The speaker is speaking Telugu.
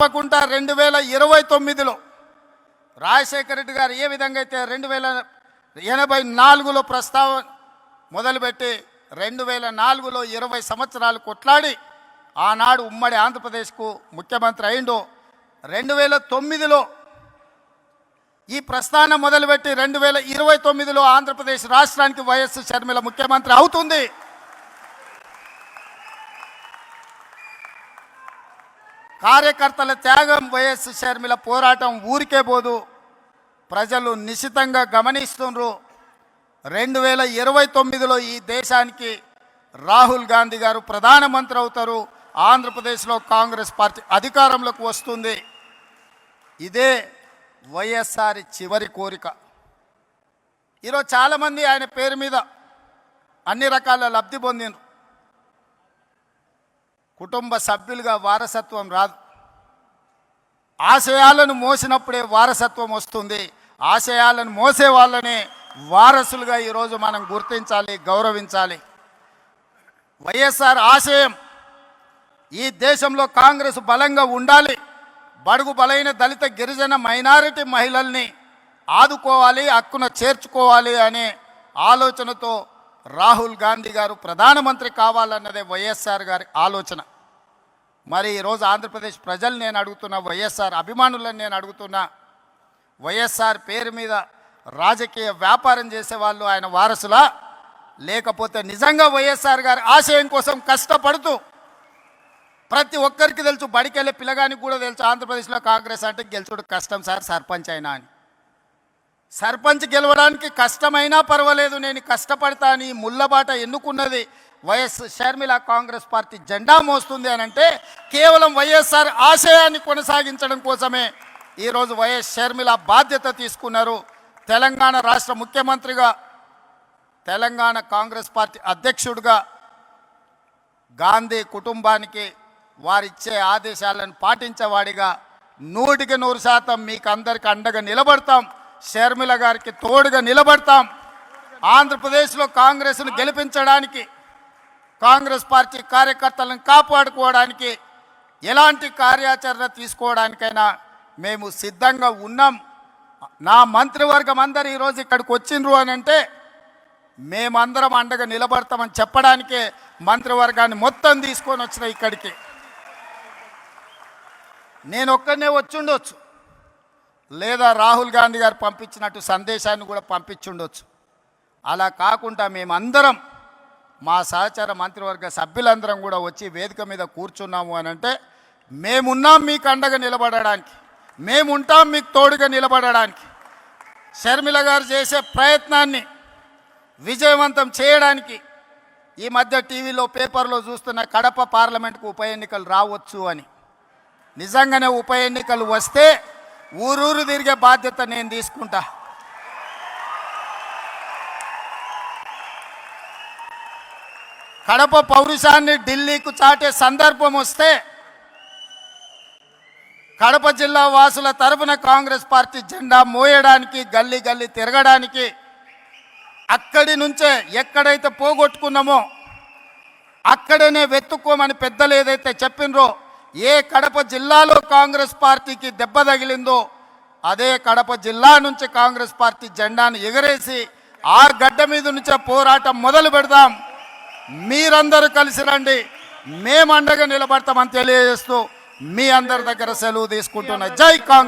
తప్పకుండా రెండు వేల ఇరవై తొమ్మిదిలో రాజశేఖర రెడ్డి గారు ఏ విధంగా అయితే రెండు వేల ఎనభై నాలుగులో ప్రస్తావన మొదలుపెట్టి రెండు వేల నాలుగులో ఇరవై సంవత్సరాలు కొట్లాడి ఆనాడు ఉమ్మడి ఆంధ్రప్రదేశ్కు ముఖ్యమంత్రి అయిండో రెండు వేల తొమ్మిదిలో ఈ ప్రస్థానం మొదలుపెట్టి రెండు వేల ఇరవై తొమ్మిదిలో ఆంధ్రప్రదేశ్ రాష్ట్రానికి వైఎస్ షర్మిల ముఖ్యమంత్రి అవుతుంది. కార్యకర్తల త్యాగం వైఎస్ షర్మిల పోరాటం ఊరికే పోదు. ప్రజలు నిశితంగా గమనిస్తుండ్రు. రెండు వేల ఇరవై తొమ్మిదిలో ఈ దేశానికి రాహుల్ గాంధీ గారు ప్రధానమంత్రి అవుతారు. ఆంధ్రప్రదేశ్లో కాంగ్రెస్ పార్టీ అధికారంలోకి వస్తుంది. ఇదే వైఎస్ఆర్ చివరి కోరిక. ఈరోజు చాలామంది ఆయన పేరు మీద అన్ని రకాల లబ్ధి పొందిండ్రు. కుటుంబ సభ్యులుగా వారసత్వం రాదు. ఆశయాలను మోసినప్పుడే వారసత్వం వస్తుంది. ఆశయాలను మోసే వాళ్ళనే వారసులుగా ఈరోజు మనం గుర్తించాలి గౌరవించాలి. వైఎస్ఆర్ ఆశయం ఈ దేశంలో కాంగ్రెస్ బలంగా ఉండాలి. బడుగు బలైన దళిత గిరిజన మైనారిటీ మహిళల్ని ఆదుకోవాలి హక్కున చేర్చుకోవాలి అనే ఆలోచనతో రాహుల్ గాంధీ గారు ప్రధానమంత్రి కావాలన్నదే వైఎస్ఆర్ గారి ఆలోచన. మరి ఈరోజు ఆంధ్రప్రదేశ్ ప్రజలు నేను అడుగుతున్నా వైఎస్ఆర్ అభిమానులను నేను అడుగుతున్నా వైఎస్ఆర్ పేరు మీద రాజకీయ వ్యాపారం చేసేవాళ్ళు ఆయన వారసులా? లేకపోతే నిజంగా వైఎస్ఆర్ గారి ఆశయం కోసం కష్టపడుతూ ప్రతి ఒక్కరికి తెలుసు బడికెళ్ళే పిల్లగానికి కూడా తెలుసు ఆంధ్రప్రదేశ్లో కాంగ్రెస్ అంటే గెలుచుడు కష్టం సార్ సర్పంచ్ అయినా అని. సర్పంచ్ గెలవడానికి కష్టమైనా పర్వాలేదు నేను కష్టపడతా అని ముళ్ళబాట ఎన్నుకున్నది వైఎస్ షర్మిల కాంగ్రెస్ పార్టీ జెండా మోస్తుంది అని అంటే కేవలం వైఎస్ఆర్ ఆశయాన్ని కొనసాగించడం కోసమే ఈరోజు వైఎస్ షర్మిల బాధ్యత తీసుకున్నారు తెలంగాణ రాష్ట్ర ముఖ్యమంత్రిగా తెలంగాణ కాంగ్రెస్ పార్టీ అధ్యక్షుడిగా. గాంధీ కుటుంబానికి వారిచ్చే ఆదేశాలను పాటించేవాడిగా నూటికి నూరు శాతం మీకు అందరికి అండగా నిలబడతాం. షర్మిల గారికి తోడుగా నిలబడతాం. ఆంధ్రప్రదేశ్లో కాంగ్రెస్ను గెలిపించడానికి కాంగ్రెస్ పార్టీ కార్యకర్తలను కాపాడుకోవడానికి ఎలాంటి కార్యాచరణ తీసుకోవడానికైనా మేము సిద్ధంగా ఉన్నాం. నా మంత్రివర్గం అందరు ఈరోజు ఇక్కడికి వచ్చిండ్రు అని అంటే మేమందరం అండగా నిలబడతామని చెప్పడానికే మంత్రివర్గాన్ని మొత్తం తీసుకొని వచ్చిన ఇక్కడికి. నేను ఒక్కడనే వచ్చుండొచ్చు లేదా రాహుల్ గాంధీ గారు పంపించినట్టు సందేశాన్ని కూడా పంపించుండొచ్చు. అలా కాకుండా మేమందరం మా సహచార మంత్రివర్గ సభ్యులందరం కూడా వచ్చి వేదిక మీద కూర్చున్నాము అని అంటే మేమున్నాం మీకు అండగా నిలబడడానికి మేముంటాం మీకు తోడుగా నిలబడడానికి. షర్మిల గారు చేసే ప్రయత్నాన్ని విజయవంతం చేయడానికి ఈ మధ్య టీవీలో పేపర్లో చూస్తున్న కడప పార్లమెంట్కు ఉప ఎన్నికలు రావచ్చు అని. నిజంగానే ఉప ఎన్నికలు వస్తే ఊరూరు తిరిగే బాధ్యత నేను తీసుకుంటా. కడప పౌరుషాన్ని ఢిల్లీకు చాటే సందర్భం వస్తే కడప జిల్లా వాసుల తరపున కాంగ్రెస్ పార్టీ జెండా మోయడానికి గల్లీ గల్లీ తిరగడానికి అక్కడి నుంచే ఎక్కడైతే పోగొట్టుకున్నామో అక్కడనే వెతుక్కోమని పెద్దలు ఏదైతే చెప్పినరో ఏ కడప జిల్లాలో కాంగ్రెస్ పార్టీకి దెబ్బ తగిలిందో అదే కడప జిల్లా నుంచి కాంగ్రెస్ పార్టీ జెండాను ఎగరేసి ఆ గడ్డ మీద నుంచే పోరాటం మొదలు పెడదాం. మీరందరూ కలిసి రండి. మేము అండగా నిలబడతామని తెలియజేస్తూ మీ అందరి దగ్గర సెలవు తీసుకుంటున్న జై కాంగ్రెస్.